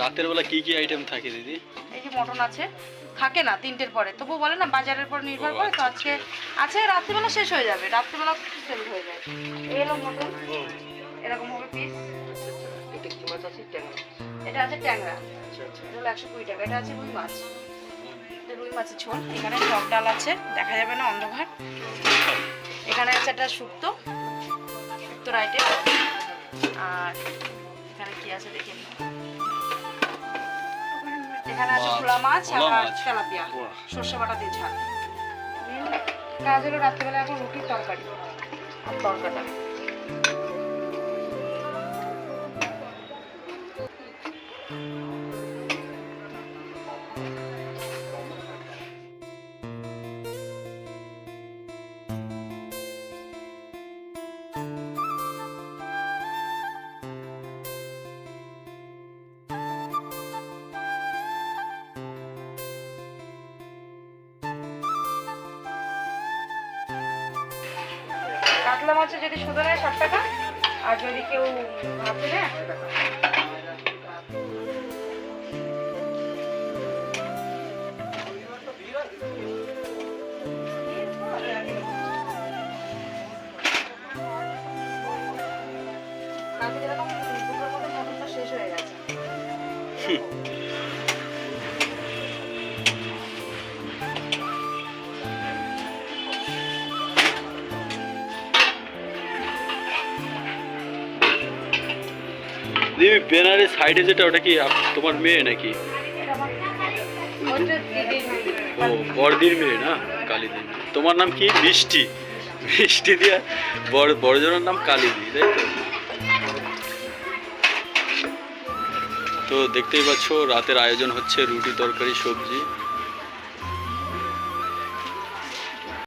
রাতের বেলা কি কি আইটেম থাকে দিদি? এই যে মটন আছে থাকে না তিনটের পরে। তবু বলে না বাজারের পর নির্ভর করে তো আজকে আছে রাত্রিবেলা শেষ হয়ে যাবে রাত্রিবেলা সেল হয়ে যায়। এই হলো মটন এরকম হবে পিস এটা কি মাছ আছে? ট্যাংরা। এটা আছে ট্যাংরা। আচ্ছা আচ্ছা। এটা হলো একশো কুড়ি টাকা এটা আছে রুই মাছ। রুই মাছের ঝোল এখানে টক ডাল আছে দেখা যাবে না অন্ধকার। এখানে আছে একটা শুক্তো শুক্তোর আইটেম আর এখানে কি আছে দেখে। এখানে আছে ভোলা মাছ আর তেলাপিয়া সর্ষে বাটা দিয়ে ঝাল। কাজ হলো রাত্রিবেলা এখন রুটির তরকারি আর তরকাটা কাতলা মাছের যদি শুধু নেয় ষাট টাকা, আর যদি কেউ ভাবতে নেয় শেষ হয়ে গেছে। দিদি ব্যানারের সাইডে যেটা, ওটা কি তোমার মেয়ে নাকি? ও, বড়দির মেয়ে না? কালীদি তোমার নাম কি? মিষ্টি। মিষ্টি দিয়া বড়, বড়জনের নাম কালীদি, তাই তো? তো দেখতেই পাচ্ছ, রাতের আয়োজন হচ্ছে রুটি, তরকারি, সবজি।